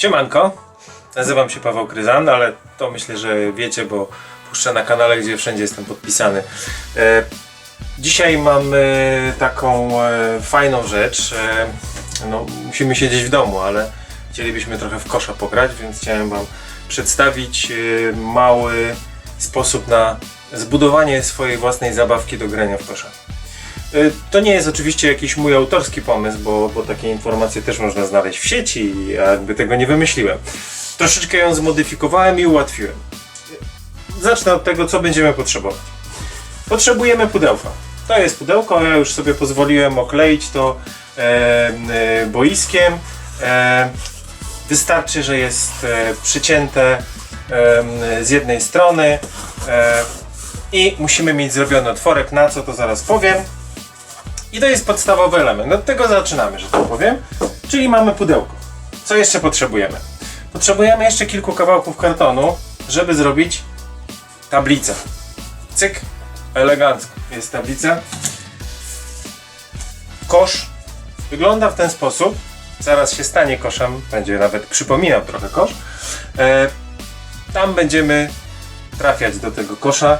Siemanko, nazywam się Paweł Kryzan, ale to myślę, że wiecie, bo puszczę na kanale, gdzie wszędzie jestem podpisany. E, dzisiaj mamy taką e, fajną rzecz. E, no, musimy siedzieć w domu, ale chcielibyśmy trochę w kosza pograć, więc chciałem Wam przedstawić e, mały sposób na zbudowanie swojej własnej zabawki do grania w kosza. Y, To nie jest oczywiście jakiś mój autorski pomysł, bo, bo takie informacje też można znaleźć w sieci ja jakby tego nie wymyśliłem. Troszeczkę ją zmodyfikowałem i ułatwiłem. Y, Zacznę od tego, co będziemy potrzebować. Potrzebujemy pudełka. To jest pudełko, ja już sobie pozwoliłem okleić to e, e, boiskiem. E, wystarczy, że jest e, przycięte e, z jednej strony e, i musimy mieć zrobiony otworek, na co to zaraz powiem. I to jest podstawowy element. Od tego zaczynamy, że tak powiem. Czyli mamy pudełko. Co jeszcze potrzebujemy? Potrzebujemy jeszcze kilku kawałków kartonu, żeby zrobić tablicę. Cyk, elegancko. Jest tablica. Kosz wygląda w ten sposób. Zaraz się stanie koszem, będzie nawet przypominał trochę kosz. E, tam będziemy trafiać do tego kosza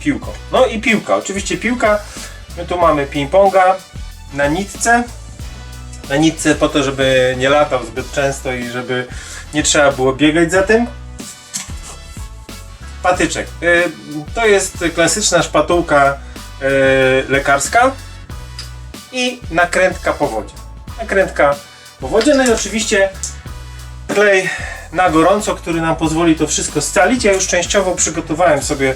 piłką. No i piłka. Oczywiście piłka My tu mamy ping-ponga na nitce. Na nitce po to, żeby nie latał zbyt często i żeby nie trzeba było biegać za tym. Patyczek. Y, To jest klasyczna szpatułka y, lekarska i nakrętka po wodzie. Nakrętka po wodzie, no i oczywiście klej na gorąco, który nam pozwoli to wszystko scalić. Ja już częściowo przygotowałem sobie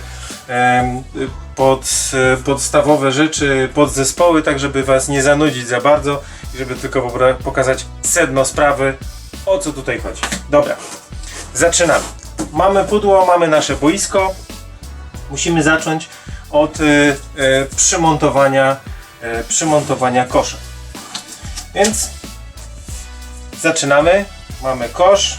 pod, e, podstawowe rzeczy, podzespoły, tak żeby Was nie zanudzić za bardzo i żeby tylko pokazać sedno sprawy, o co tutaj chodzi. Dobra, zaczynamy. Mamy pudło, mamy nasze boisko. Musimy zacząć od e, e, przymontowania, e, przymontowania kosza. Więc zaczynamy. Mamy kosz.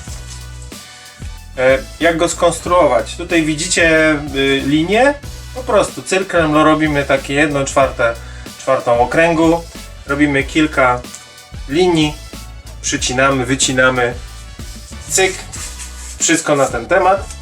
E, Jak go skonstruować? Tutaj widzicie y, linię. Po prostu cyrklem no, robimy takie 1 czwarte, czwartą okręgu. Robimy kilka linii. Przycinamy, wycinamy. Cyk. Wszystko na ten temat.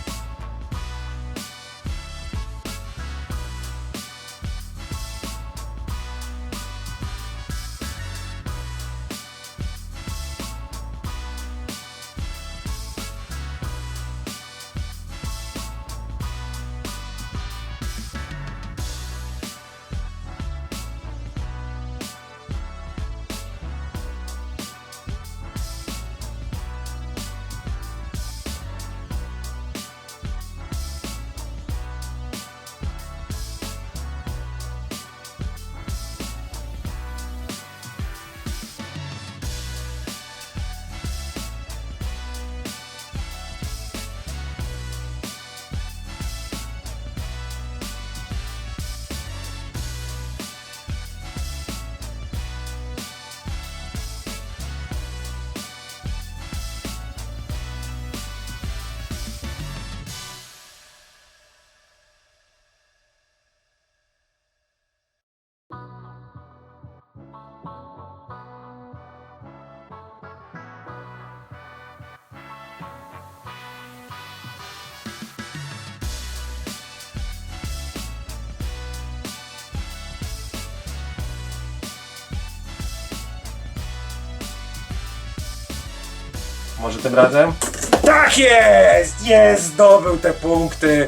Może tym razem? Tak jest! Jest! Zdobył te punkty!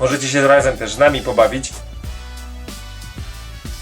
Możecie się razem też z nami pobawić.